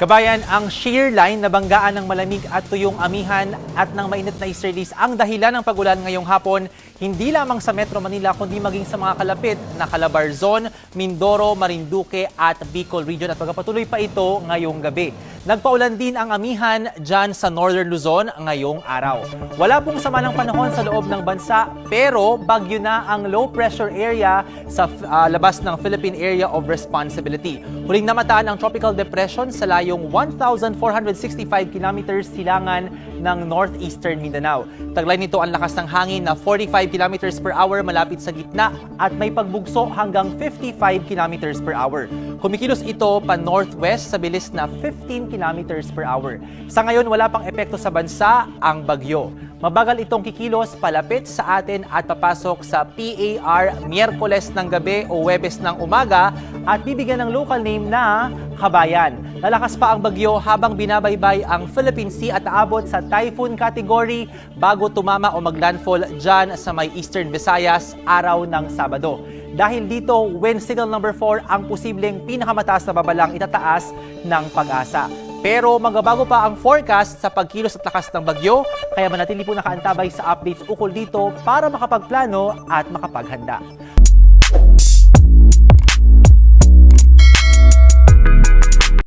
Kabayan, ang shear line na banggaan ng malamig at tuyong amihan at ng mainit na easterlies ang dahilan ng pagulan ngayong hapon, hindi lamang sa Metro Manila kundi maging sa mga kalapit na Calabarzon, Mindoro, Marinduque at Bicol Region at magpapatuloy pa ito ngayong gabi. Nagpaulan din ang amihan dyan sa Northern Luzon ngayong araw. Wala pong sama panahon sa loob ng bansa pero bagyo na ang low pressure area sa ah, labas ng Philippine Area of Responsibility. Huling namataan ang tropical depression sa layong 1,465 kilometers silangan ng northeastern Mindanao. Taglay nito ang lakas ng hangin na 45 kilometers per hour malapit sa gitna at may pagbugso hanggang 55 kilometers per hour. Kumikilos ito pa northwest sa bilis na 15 kilometers per hour. Sa ngayon, wala pang epekto sa bansa ang bagyo. Mabagal itong kikilos palapit sa atin at papasok sa PAR Miyerkules ng gabi o Webes ng umaga at bibigyan ng local name na Kabayan. Lalakas pa ang bagyo habang binabaybay ang Philippine Sea at aabot sa typhoon category bago tumama o maglandfall dyan sa may Eastern Visayas araw ng Sabado. Dahil dito, wind signal number 4 ang posibleng pinakamataas na babalang itataas ng pag-asa. Pero magbabago pa ang forecast sa pagkilos at lakas ng bagyo, kaya manatili po nakaantabay sa updates ukol dito para makapagplano at makapaghanda.